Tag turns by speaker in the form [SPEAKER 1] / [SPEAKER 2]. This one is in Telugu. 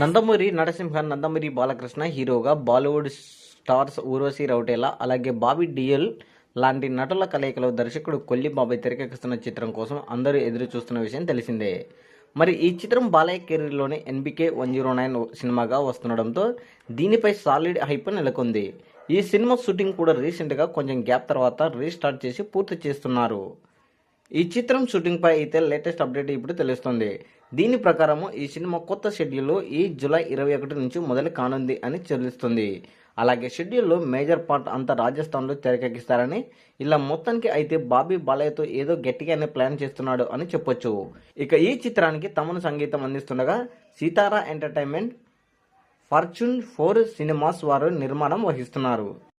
[SPEAKER 1] నందమూరి నరసింహ నందమూరి బాలకృష్ణ హీరోగా బాలీవుడ్ స్టార్స్ ఊర్వశి రౌటేలా అలాగే బాబీ డియల్ లాంటి నటుల కలయికలో దర్శకుడు కొల్లి బాబాయ్ తెరకెక్కిస్తున్న చిత్రం కోసం అందరూ ఎదురు చూస్తున్న విషయం తెలిసిందే. మరి ఈ చిత్రం బాలయ్య కెరీర్లోనే ఎన్బికే వన్ జీరో నైన్ సినిమాగా వస్తుండడంతో దీనిపై సాలిడ్ హైప్ నెలకొంది. ఈ సినిమా షూటింగ్ కూడా రీసెంట్గా కొంచెం గ్యాప్ తర్వాత రీస్టార్ట్ చేసి పూర్తి చేస్తున్నారు. ఈ చిత్రం షూటింగ్ పై అయితే లేటెస్ట్ అప్డేట్ ఇప్పుడు తెలుస్తుంది. దీని ప్రకారము ఈ సినిమా కొత్త షెడ్యూల్లో ఈ జూలై ఇరవై ఒకటి నుంచి మొదలు కానుంది అని చెల్లిస్తుంది. అలాగే షెడ్యూల్లో మేజర్ పార్ట్ అంతా రాజస్థాన్లో తెరకెక్కిస్తారని ఇలా మొత్తానికి అయితే బాబీ బాలయ్యతో ఏదో గట్టిగానే ప్లాన్ చేస్తున్నాడు అని చెప్పొచ్చు. ఇక ఈ చిత్రానికి తమను సంగీతం అందిస్తుండగా Sithara entertainment fortune four cinemas వారు నిర్మాణం వహిస్తున్నారు.